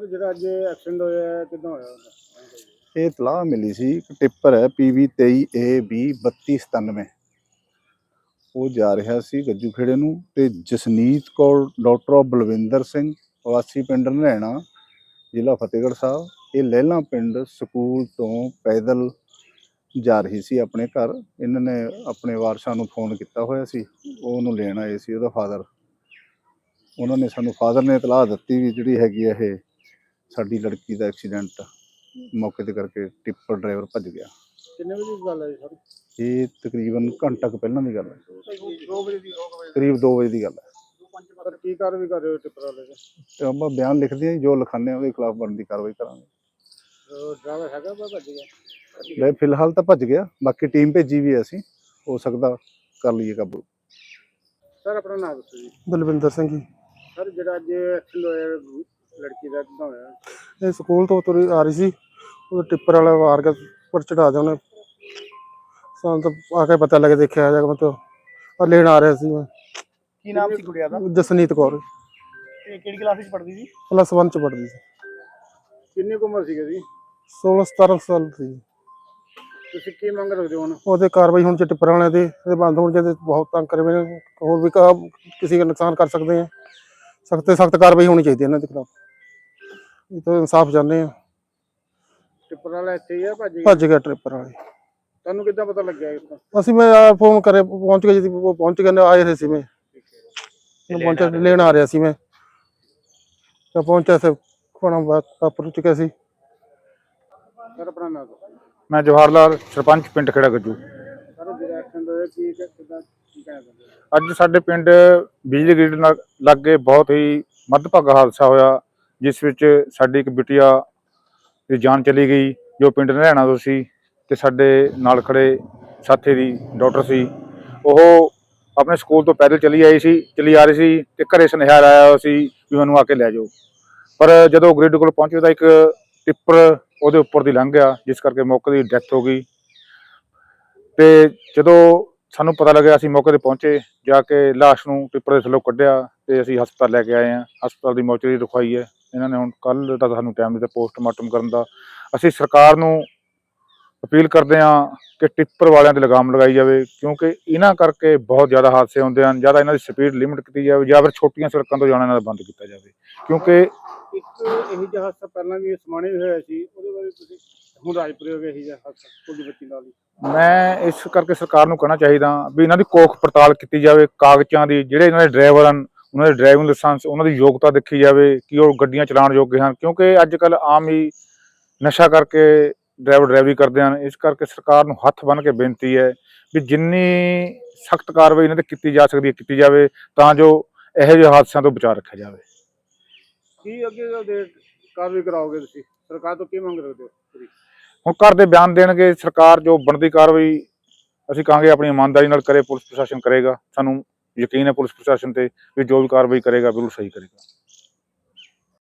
Sir, ਜਿਹੜਾ ਅੱਜ accident ਹੋਇਆ ਕਿੱਦਾਂ ਹੋਇਆ ਇਹ ਇਤਲਾਹ ਮਿਲੀ ਸੀ ਕਿ ਟਿੱਪਰ ਹੈ PV 23AB 3297 ਉਹ ਜਾ ਰਿਹਾ ਸੀ ਗੱਜੂ ਖੇੜੇ ਨੂੰ ਤੇ ਜਸਨੀਤ ਕੌਰ, ਡਾਕਟਰ ਆਫ ਬਲਵਿੰਦਰ ਸਿੰਘ, ਵਾਸੀ ਪਿੰਡ ਨਰੈਣਾ, ਜ਼ਿਲ੍ਹਾ ਫਤਿਹਗੜ੍ਹ ਸਾਹਿਬ, ਇਹ ਲਹਿਲਾ ਪਿੰਡ ਸਕੂਲ ਤੋਂ ਪੈਦਲ ਜਾ ਰਹੀ ਸੀ ਆਪਣੇ ਘਰ। ਇਹਨਾਂ ਨੇ ਆਪਣੇ ਵਾਰਸਾਂ ਨੂੰ ਫੋਨ ਕੀਤਾ ਹੋਇਆ ਸੀ, ਉਹ ਉਹਨੂੰ ਲੈਣ ਆਏ ਸੀ ਉਹਦਾ ਫਾਦਰ। ਉਹਨਾਂ ਨੇ ਸਾਨੂੰ ਫਾਦਰ ਨੇ ਇਤਲਾਹ ਦਿੱਤੀ ਵੀ ਜਿਹੜੀ ਹੈਗੀ ਆ ਇਹ ਸਾਡੀ ਲੜਕੀ ਦਾ ਐਕਸੀਡੈਂਟ ਮੌਕੇ ਤੇ ਕਰਕੇ ਟਿੱਪਰ ਡਰਾਈਵਰ ਭੱਜ ਗਿਆ। ਕਿੰਨੇ ਵਜੇ ਦੀ ਗੱਲ ਹੈ ਸਰ? ਇਹ ਤਕਰੀਬਨ ਘੰਟਾ ਕੁ ਪਹਿਲਾਂ ਦੀ ਗੱਲ ਹੈ। 2 ਵਜੇ ਦੀ ਕਰੀਬ 2 ਵਜੇ ਦੀ ਗੱਲ ਹੈ। ਸਰ ਕੀ ਕਾਰਵਾਈ ਕਰ ਰਹੇ ਹੋ ਟਿੱਪਰ ਵਾਲੇ ਦੇ ਤੇ ਆਪਾਂ ਬਿਆਨ ਲਿਖਦੇ ਹਾਂ ਜੀ, ਲਿਖਾਉਂਦੇ ਉਹਦੇ ਖਿਲਾਫ ਬਣਦੀ ਕਾਰਵਾਈ ਕਰਾਂਗੇ। ਡਰਾਈਵਰ ਹੈਗਾ ਪਰ ਭੱਜ ਗਿਆ? ਲੈ ਫਿਲਹਾਲ ਤਾਂ ਭੱਜ ਗਿਆ ਬਾਕੀ ਟੀਮ ਭੇਜੀ ਵੀ ਹੈ ਅਸੀਂ ਹੋ ਸਕਦਾ ਕਰ ਲਈਏ ਕਾਬੂ। ਸਰ ਆਪਣਾ ਨਾਮ ਦੱਸੋ ਜੀ। ਬਲਵਿੰਦਰ ਸਿੰਘ ਜੀ। ਸਰ ਜਿਹੜਾ ਅੱਜ ਐਕਸੀਡੈਂਟ ਹੋਇਆ ਲੜਕੀ ਦਾ ਕਿਦਾਂ ਹੋਇਆ? ਇਹ ਸਕੂਲ ਤੋਂ ਤੁਰੀ ਆ ਰਹੀ ਸੀ। ਉਹ ਟਿੱਪਰ ਵਾਲਾ ਵਾਰ ਕੇ ਉੱਪਰ ਚੜਾ ਦਿਆ ਉਹਨੇ। ਸਾਨੂੰ ਤਾਂ ਆ ਕੇ ਪਤਾ ਲੱਗ ਦੇਖਿਆ ਜਾ ਮਤਲਬ ਆ ਲੈਣ ਆ ਰਿਹਾ ਸੀ ਮੈਂ। ਕੀ ਨਾਮ ਸੀ ਗੁੜਿਆ ਦਾ? ਜਸਨੀਤ ਕੌਰ। ਤੇ ਕਿਹੜੀ ਕਲਾਸ ਵਿੱਚ ਪੜ੍ਹਦੀ ਸੀ? ਪਲੱਸ 1 ਚ ਪੜ੍ਹਦੀ ਸੀ। ਕਿੰਨੀ ਕੁ ਉਮਰ ਸੀਗੀ ਜੀ 16 17 ਸਾਲ ਸੀ ਤੁਸੀਂ ਕੀ ਮੰਗ ਰੱਖਦੇ ਹੋ ਹੁਣ? ਉਹਦੇ ਕਾਰਵਾਈ ਹੁਣ ਚ ਟਿੱਪਰ ਵਾਲਿਆਂ ਦੇ ਇਹ ਬੰਦ ਹੋਣ ਚਾਹੀਦੇ ਬਹੁਤ ਤੰਗ ਕਰੇ ਨੇ ਹੋਰ ਵੀ ਕਾ ਕਿਸੇ ਦਾ ਨੁਕਸਾਨ ਕਰ ਸਕਦੇ ਆ। ਸਖਤ ਤੇ ਸਖਤ ਕਾਰਵਾਈ ਹੋਣੀ ਚਾਹੀਦੀ ਹੈ ਇਹਨਾਂ ਦੇ ਖਿਲਾਫ। ਇਹ ਤਾਂ ਇਨਸਾਫ ਚਾਹੁੰਦੇ ਆ। ਟਿੱਪਰ ਵਾਲਾ ਇੱਥੇ ਹੀ ਆ ਭੱਜ? ਗਿਆ ਭੱਜ ਗਿਆ ਟਿੱਪਰ ਵਾਲੇ। ਤੁਹਾਨੂੰ ਕਿੱਦਾਂ ਪਤਾ ਲੱਗਿਆ ਇਸ ਦਾ ਅਸੀਂ ਮੈਂ ਫੋਨ ਕਰੇ ਪਹੁੰਚ ਗਏ ਜੀ ਉਹ ਪਹੁੰਚ ਗਏ ਨੇ ਆਏ ਰਹੇ ਸੀ ਮੈਂ। ਮੈਂ ਪਹੁੰਚਿਆ ਲੈਣ ਆ ਰਿਹਾ ਸੀ। ਮੈਂ। ਤਾਂ ਪਹੁੰਚਿਆ ਤੇ ਖਾਣਾ ਵਾਪਰ ਚੁੱਕਿਆ ਸੀ। ਸਰ ਆਪਣਾ ਨਾਮ ਮੈਂ ਜਵਾਹਰ ਲਾਲ ਸਰਪੰਚ ਪਿੰਡ ਖੇੜਾ ਗੱਜੂ। ਸਰ ਜਿਹੜਾ ਐਕਸੀਡੈਂਟ ਹੋਇਆ ਕੀ ਕਿਦਾਂ ਅੱਜ ਸਾਡੇ ਪਿੰਡ ਬਿਜਲੀ ਗ੍ਰਿਡ ਨਾਲ ਲਾਗੇ ਬਹੁਤ ਹੀ ਮੱਧਭਾਗਾ ਹਾਦਸਾ ਹੋਇਆ, ਜਿਸ ਵਿੱਚ ਸਾਡੀ ਇੱਕ ਬਿਟਿਆ ਦੀ ਜਾਨ ਚਲੀ ਗਈ, ਜੋ ਪਿੰਡ ਨਹਿਣਾ ਤੋਂ ਸੀ ਤੇ ਸਾਡੇ ਨਾਲ ਖੜੇ ਸਾਥੀ ਦੀ ਡਾਕਟਰ ਸੀ। ਉਹ ਆਪਣੇ ਸਕੂਲ ਤੋਂ ਪੈਦਲ ਚਲੀ ਆਈ ਸੀ, ਚਲੀ ਆ ਰਹੀ ਸੀ ਤੇ ਘਰੇ ਸੁਨੇਹਾ ਆਇਆ ਹੋਇਆ ਸੀ ਵੀ ਮੈਨੂੰ ਆ ਕੇ ਲੈ ਜਾਓ। ਪਰ ਜਦੋਂ ਗ੍ਰਿਡ ਕੋਲ ਪਹੁੰਚੇ ਤਾਂ ਇੱਕ ਟਿੱਪਰ ਉਹਦੇ ਉੱਪਰ ਦੀ ਲੰਘ ਗਿਆ, ਜਿਸ ਕਰਕੇ ਮੌਕੇ ਦੀ ਡੈਥ ਹੋ ਗਈ। ਤੇ ਜਦੋਂ ਸਾਨੂੰ ਪਤਾ ਲੱਗਿਆ ਅਸੀਂ ਮੌਕੇ ਤੇ ਪਹੁੰਚੇ, ਜਾ ਕੇ ਲਾਸ਼ ਨੂੰ ਟਿੱਪਰ ਦੇ ਥੱਲੋਂ ਕੱਢਿਆ ਤੇ ਅਸੀਂ ਹਸਪਤਾਲ ਲੈ ਕੇ ਆਏ ਹਾਂ। ਹਸਪਤਾਲ ਦੀ ਮੌਚਰੀ ਰਖਵਾਈ ਹੈ। ਇਹਨਾਂ ਨੇ ਹੁਣ ਕੱਲ ਦਾ ਸਾਨੂੰ ਟਾਈਮ ਦਿੱਤਾ ਪੋਸਟਮਾਰਟਮ ਕਰਨ ਦਾ। ਅਸੀਂ ਸਰਕਾਰ ਨੂੰ ਅਪੀਲ ਕਰਦੇ ਹਾਂ ਕਿ ਟਿੱਪਰ ਵਾਲਿਆਂ ਤੇ ਲਗਾਮ ਲਗਾਈ ਜਾਵੇ, ਕਿਉਂਕਿ ਇਹਨਾਂ ਕਰਕੇ ਬਹੁਤ ਜ਼ਿਆਦਾ ਹਾਦਸੇ ਹੁੰਦੇ ਹਨ। ਜਾਂ ਤਾਂ ਇਹਨਾਂ ਦੀ ਸਪੀਡ ਲਿਮਿਟ ਕੀਤੀ ਜਾਵੇ ਜਾਂ ਫਿਰ ਛੋਟੀਆਂ ਸੜਕਾਂ ਤੋਂ ਜਾਣਾ ਇਹਨਾਂ ਦਾ ਬੰਦ ਕੀਤਾ ਜਾਵੇ। ਕਿਉਂਕਿ ਇੱਕ ਇਹੀ ਜਿਹਾ ਹਾਦਸਾ ਪਹਿਲਾਂ ਵੀ ਸਮਾਣੇ ਹੋਇਆ ਸੀ, ਉਹਦੇ ਬਾਰੇ ਤੁਸੀਂ ਹੁਣ ਰਾਜਪੁਰੇ ਹੋ ਗਿਆ ਇਹੀ ਜਿਹਾ ਹਾਦਸਾ ਬੱਚੀ ਨਾਲ ਹੀ। ਮੈਂ ਇਸ ਕਰਕੇ ਸਰਕਾਰ ਨੂੰ ਕਹਿਣਾ ਚਾਹੀਦਾ ਵੀ ਇਹਨਾਂ ਦੀ ਕੋਖ ਪੜਤਾਲ ਕੀਤੀ ਜਾਵੇ, ਕਾਗਜ਼ਾਂ ਦੀ, ਜਿਹੜੇ ਇਹਨਾਂ ਦੇ ਡਰਾਈਵਰ ਹਨ, ਉਹਨਾਂ ਦੇ ਡਰਾਈਵਿੰਗ ਲਾਇਸੈਂਸ ਉਹਨਾਂ ਦੀ ਯੋਗਤਾ ਦੇਖੀ ਜਾਵੇ ਕਿ ਉਹ ਗੱਡੀਆਂ ਚਲਾਉਣ ਯੋਗ ਹਨ, ਕਿਉਂਕਿ ਅੱਜ ਕੱਲ ਆਮ ਹੀ ਨਸ਼ਾ ਕਰਕੇ ਡਰਾਈਵਰ ਡਰਾਈਵਰੀ ਕਰਦੇ ਹਨ। ਇਸ ਕਰਕੇ ਸਰਕਾਰ ਨੂੰ ਹੱਥ ਬੰਨ੍ਹ ਕੇ ਬੇਨਤੀ ਹੈ ਵੀ ਜਿੰਨੀ ਸਖਤ ਕਾਰਵਾਈ ਇਹਨਾਂ ਤੇ ਕੀਤੀ ਜਾ ਸਕਦੀ ਹੈ, ਕੀਤੀ ਜਾਵੇ, ਤਾਂ ਜੋ ਇਹੋ ਜਿਹੇ ਹਾਦਸਿਆਂ ਤੋਂ ਬਚਾਅ ਰੱਖਿਆ ਜਾਵੇ। ਕੀ ਅੱਗੇ ਦੇ ਕਾਰਵਾਈ ਕਰਾਓਗੇ ਤੁਸੀਂ? ਸਰਕਾਰ ਤੋਂ ਕੀ ਮੰਗ ਰੱਖਦੇ ਹੋ? ਹੁਣ ਘਰ ਦੇ ਬਿਆਨ ਦੇਣਗੇ, ਸਰਕਾਰ ਜੋ ਬਣਦੀ ਕਾਰਵਾਈ ਅਸੀਂ ਕਹਾਂਗੇ ਆਪਣੀ ਇਮਾਨਦਾਰੀ ਨਾਲ ਕਰੇ, ਪੁਲਿਸ ਪ੍ਰਸ਼ਾਸਨ ਕਰੇਗਾ। ਸਾਨੂੰ ਯਕੀਨ ਹੈ ਪੁਲਿਸ ਪ੍ਰਸ਼ਾਸਨ ਤੇ ਵੀ ਜੋ ਵੀ ਕਾਰਵਾਈ ਕਰੇਗਾ, ਬਿਲਕੁਲ ਸਹੀ ਕਰੇਗਾ।